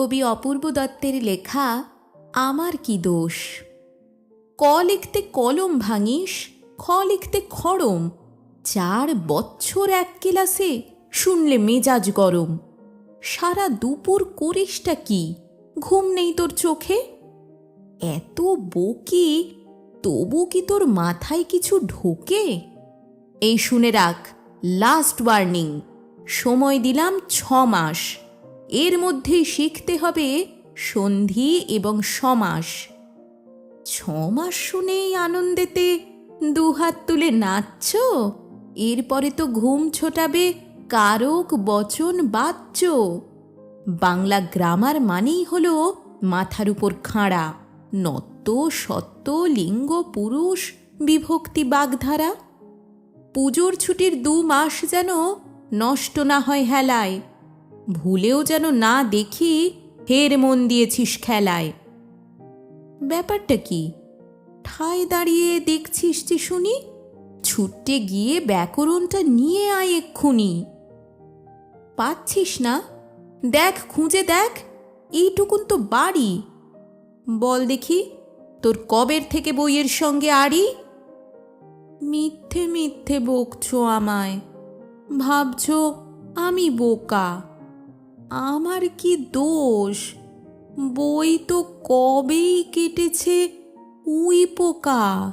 কবি অপূর্ব দত্তের লেখা, আমার কি দোষ? ক লিখতে কলম ভাঙিস, খ লিখতে খড়ম। চার বছর এক ক্লাসে শুনলে মেজাজ গরম। সারা দুপুর করিসটা কি? ঘুম নেই তোর চোখে? এত বকি, তবু কি তোর মাথায় কিছু ঢোকে? এই শুনে রাখ লাস্ট ওয়ার্নিং সময় দিলাম ছ মাস। এর মধ্যেই শিখতে হবে সন্ধি এবং সমাস। ছ মাস শুনেই আনন্দেতে দুহাত তুলে নাচছ? এরপরে তো ঘুম ছোটাবে কারক, বচন বাচ্চ বাংলা গ্রামার মানেই হল মাথার উপর খাঁড়া। নত্য সত্য লিঙ্গ, পুরুষ, বিভক্তি বাগধারা। পুজোর ছুটির দু মাস যেন নষ্ট না হয় হেলায়। ভুলেও যেন না দেখি হের মন দিয়েছিস খেলায়। ব্যাপারটা কি? ঠায় দাঁড়িয়ে দেখছিস যে শুনি, ছুটে গিয়ে ব্যাকরণটা নিয়ে আয় এক্ষুনি। পাচ্ছিস না? দেখ, খুঁজে দেখ, এইটুকুন তো বাড়ি। বল দেখি, তোর কবের থেকে বইয়ের সঙ্গে আড়ি? মিথ্যে মিথ্যে বকছো আমায়, ভাবছ আমি বোকা। আমার কি দোষ? বই তো কবেই কেটেছে? উই পোকা।